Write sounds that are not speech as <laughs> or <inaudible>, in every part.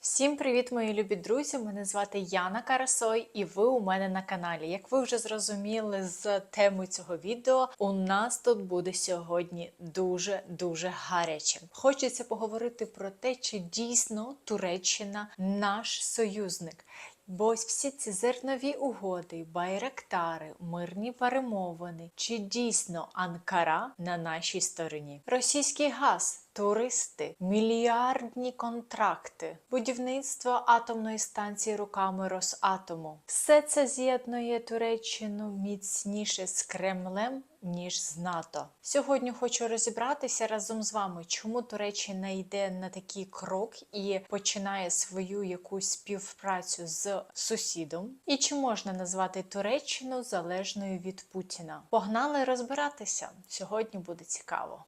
Всім привіт, мої любі друзі! Мене звати Яна Карасой, і ви у мене на каналі. Як ви вже зрозуміли з теми цього відео, у нас тут буде сьогодні дуже-дуже гаряче. Хочеться поговорити про те, чи дійсно Туреччина наш союзник. Бо всі ці зернові угоди, байрактари, мирні перемовини, чи дійсно Анкара на нашій стороні? Російський газ. Туристи, мільярдні контракти, будівництво атомної станції руками Росатому. Все це з'єднує Туреччину міцніше з Кремлем, ніж з НАТО. Сьогодні хочу розібратися разом з вами, чому Туреччина йде на такий крок і починає свою якусь співпрацю з сусідом, і чи можна назвати Туреччину залежною від Путіна. Погнали розбиратися. Сьогодні буде цікаво.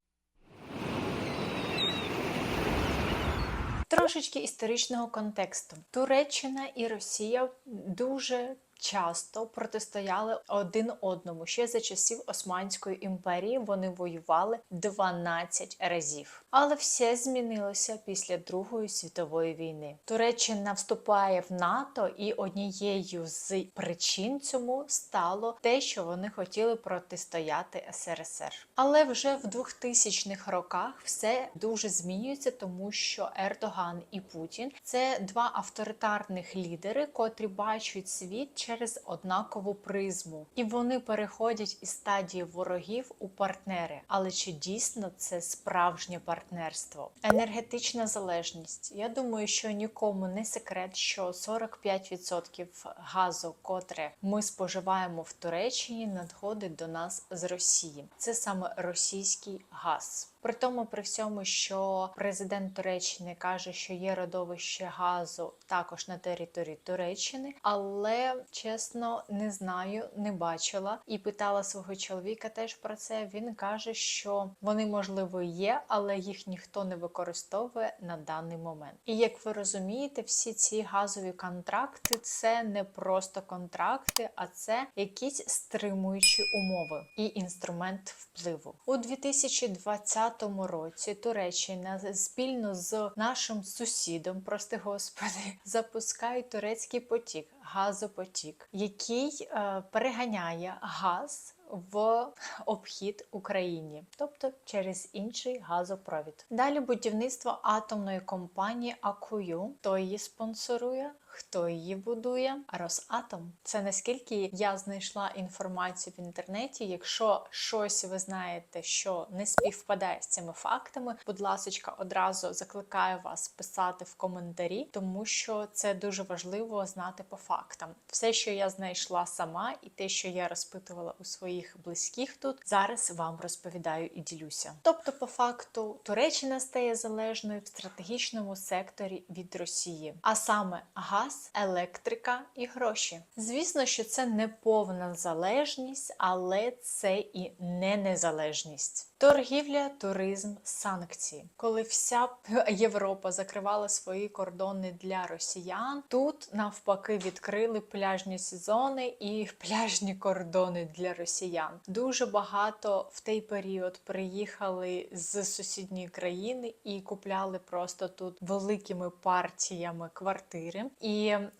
Трошечки історичного контексту. Туреччина і Росія дуже часто протистояли один одному. Ще за часів Османської імперії вони воювали 12 разів. Але все змінилося після Другої світової війни. Туреччина вступає в НАТО, і однією з причин цьому стало те, що вони хотіли протистояти СРСР. Але вже в 2000-х роках все дуже змінюється, тому що Ердоган і Путін це два авторитарних лідери, котрі бачать світ через однакову призму, і вони переходять із стадії ворогів у партнери. Але чи дійсно це справжнє партнерство? Енергетична залежність. Я думаю, що нікому не секрет, що 45% газу, котре ми споживаємо в Туреччині, надходить до нас з Росії. Це саме російський газ. При тому, при всьому, що президент Туреччини каже, що є родовище газу також на території Туреччини, але чесно не знаю, не бачила і питала свого чоловіка теж про це. Він каже, що вони можливо є, але їх ніхто не використовує на даний момент. І як ви розумієте, всі ці газові контракти це не просто контракти, а це якісь стримуючі умови і інструмент впливу у 2020 році Туреччина спільно з нашим сусідом, прости господи, <laughs> запускають турецький потік, газопотік, який е, переганяє газ. В обхід Україні, тобто через інший газопровід. Далі будівництво атомної компанії Акую, хто її спонсорує, хто її будує? Росатом. Це наскільки я знайшла інформацію в інтернеті. Якщо щось ви знаєте, що не співпадає з цими фактами, будь ласка, одразу закликаю вас писати в коментарі, тому що це дуже важливо знати по фактам. Все, що я знайшла сама, і те, що я розпитувала у своїх близьких тут, зараз вам розповідаю і ділюся. Тобто, по факту, Туреччина стає залежною в стратегічному секторі від Росії, а саме газ, електрика і гроші. Звісно, що це не повна залежність, але це і не незалежність. Торгівля, туризм, санкції. Коли вся Європа закривала свої кордони для росіян, тут навпаки відкрили пляжні сезони і пляжні кордони для росіян. Дуже багато в той період приїхали з сусідньої країни і купляли просто тут великими партіями квартири. І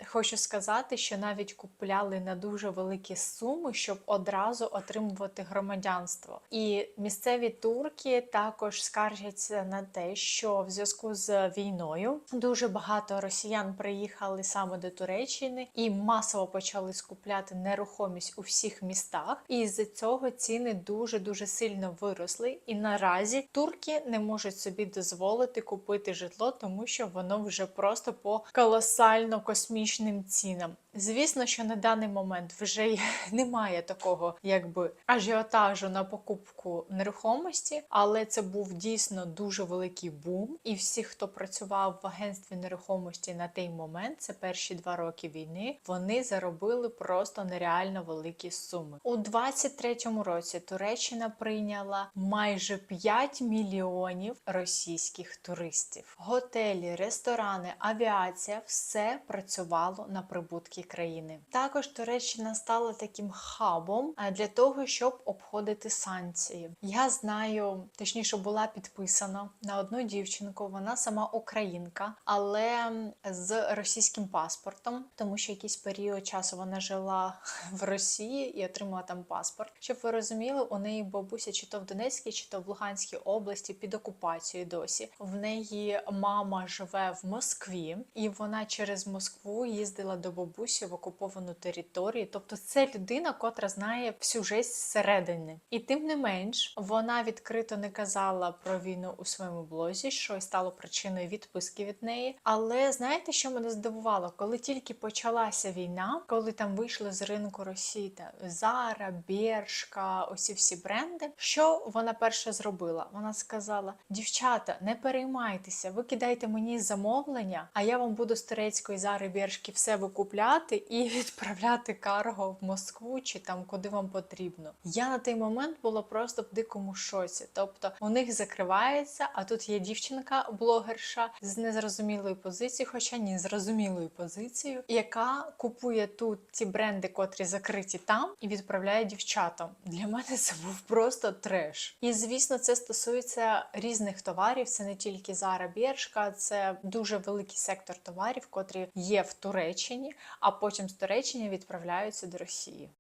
хочу сказати, що навіть купляли на дуже великі суми, щоб одразу отримувати громадянство. І місцеві турки також скаржаться на те, що в зв'язку з війною дуже багато росіян приїхали саме до Туреччини і масово почали скупляти нерухомість у всіх містах. І з цього ціни дуже дуже сильно виросли. І наразі турки не можуть собі дозволити купити житло, тому що воно вже просто по колосально космічним цінам. Звісно, що на даний момент вже <laughs> немає такого якби ажіотажу на покупку нерухомості, але це був дійсно дуже великий бум. І всі, хто працював в агентстві нерухомості на той момент, це перші два роки війни, вони заробили просто нереально великі суми. У 23-му році Туреччина прийняла майже 5 мільйонів російських туристів. Готелі, ресторани, авіація все працювало на прибутки країни. Також Туреччина стала таким хабом для того, щоб обходити санкції. Я знаю, точніше була підписана на одну дівчинку. Вона сама українка, але з російським паспортом, тому що якийсь період часу вона жила <laughs> в Росії і отримала там паспорт. Щоб ви розуміли, у неї бабуся чи то в Донецькій, чи то в Луганській області під окупацією досі. В неї мама живе в Москві, і вона через Москву їздила до бабусі в окуповану територію. Тобто, це людина, котра знає всю жесть зсередини. І тим не менш, вона відкрито не казала про війну у своєму блозі, що й стало причиною відписки від неї. Але знаєте, що мене здивувало? Коли тільки почалася війна, коли там вийшли з ринку Росії та Зара, Бершка, усі всі бренди. Що вона перше зробила? Вона сказала: дівчата, не переймайтеся, ви кидайте мені замовлення, а я вам буду з турецької зари Бершки все викупляти і <laughs> відправляти карго в Москву чи там куди вам потрібно. Я на той момент була просто в дикому шоці. Тобто у них закривається, а тут є дівчинка, блогерша з незрозумілою позицією, хоча ні, зрозумілою позицією, яка купує тут ті бренди, котрі закриті там, і відправляє дівчатам. Для мене це був просто треш. І звісно, це стосується різних товарів. Це не тільки Zara Бершка, це дуже великий сектор товарів, котрі є в Туреччині, а потім з Туреччини відправляються до Росії.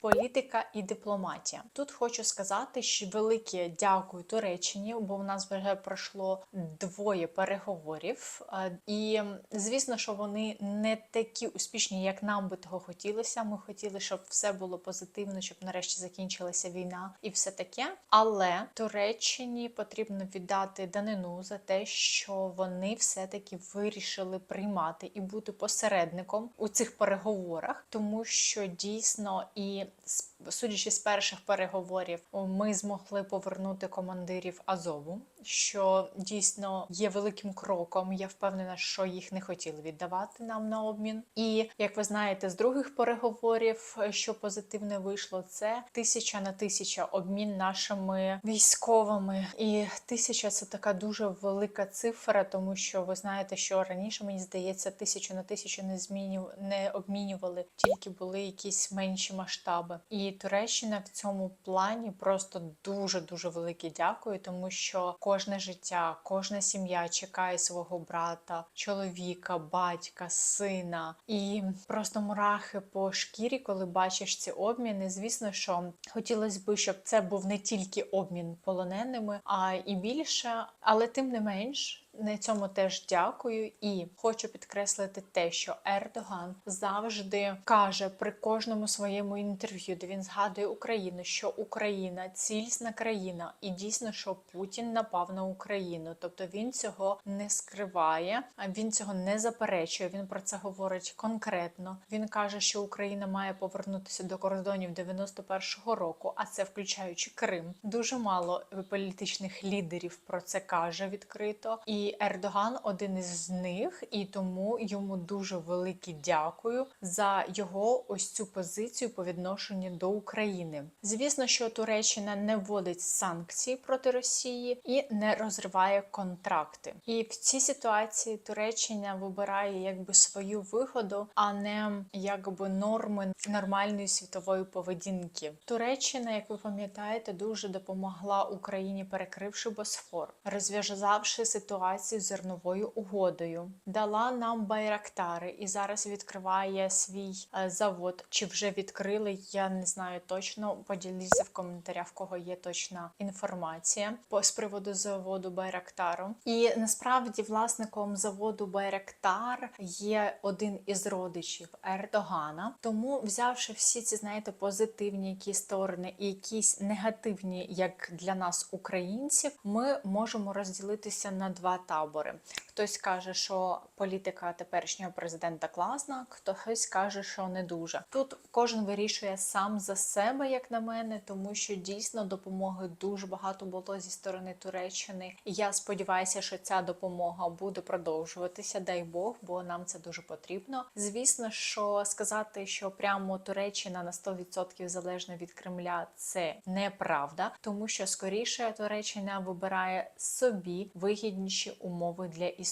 Політика і дипломатія. Тут хочу сказати, що велике дякую Туреччині, бо в нас вже пройшло двоє переговорів. Е, І звісно, що вони не такі успішні, як нам би того хотілося. Ми хотіли, щоб все було позитивно, щоб нарешті закінчилася війна і все таке. Але Туреччині потрібно віддати данину за те, що вони все-таки вирішили приймати і бути посередником у цих переговорах, тому що дійсно і like судячи з перших переговорів, ми змогли повернути командирів Азову, що дійсно є великим кроком. Я впевнена, що їх не хотіли віддавати нам на обмін. І як ви знаєте, з других переговорів, що позитивне вийшло, це тисяча на тисяча обмін нашими військовими. І тисяча це така дуже велика цифра, тому що ви знаєте, що раніше мені здається, тисячу на тисячу не змінюв, не обмінювали, тільки були якісь менші масштаби. І Туреччина в цьому плані просто дуже дуже велике дякую, тому що кожне життя, кожна сім'я чекає свого брата, чоловіка, батька, сина, і просто мурахи по шкірі, коли бачиш ці обміни. Звісно, що хотілося б, щоб це був не тільки обмін полоненими, а і більше, але тим не менш. На цьому теж дякую і хочу підкреслити те, що Ердоган завжди каже при кожному своєму інтерв'ю, де він згадує Україну, що Україна цільсна країна, і дійсно, що Путін напав на Україну. Тобто він цього не скриває, він цього не заперечує. Він про це говорить конкретно. Він каже, що Україна має повернутися до кордонів 91-го року, а це включаючи Крим. Дуже мало політичних лідерів про це каже відкрито. І Ердоган один із них, і тому йому дуже велике дякую за його ось цю позицію по відношенню до України. Звісно, що Туреччина не вводить санкції проти Росії і не розриває контракти. І в цій ситуації Туреччина вибирає якби свою вигоду, а не якби норми нормальної світової поведінки. Туреччина, як ви пам'ятаєте, дуже допомогла Україні, перекривши Босфор, розв'язавши ситуацію з зерновою угодою, дала нам байрактари і зараз відкриває свій е, завод. Чи вже відкрили? Я не знаю точно. Поділіться в коментарях, в кого є точна інформація з приводу заводу Байрактару. І насправді власником заводу Байрактар є один із родичів Ердогана. Тому, взявши всі ці, знаєте, позитивні які сторони і якісь негативні, як для нас, українців, ми можемо розділитися на два табори. Хтось каже, що політика теперішнього президента класна, хтось каже, що не дуже. Тут кожен вирішує сам за себе, як на мене, тому що дійсно допомоги дуже багато було зі сторони Туреччини. І я сподіваюся, що ця допомога буде продовжуватися. Дай Бог, бо нам це дуже потрібно. Звісно, що сказати, що прямо Туреччина на 100% залежна від Кремля, це неправда, тому що скоріше Туреччина вибирає собі вигідніші умови для існування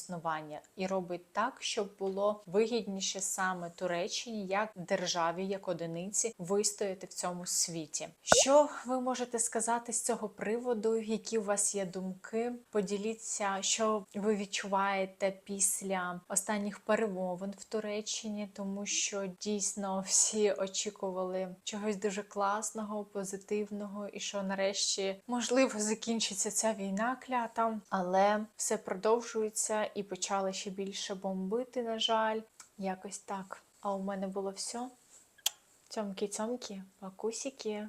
і робить так, щоб було вигідніше саме Туреччині як державі, як одиниці вистояти в цьому світі. Що ви можете сказати з цього приводу? Які у вас є думки? Поділіться, що ви відчуваєте після останніх перемовин в Туреччині, тому що дійсно всі очікували чогось дуже класного, позитивного, і що нарешті можливо закінчиться ця війна клята, але все продовжується і почали ще більше бомбити. На жаль, якось так. А у мене було все. Цьомки-цьомки, пакусики.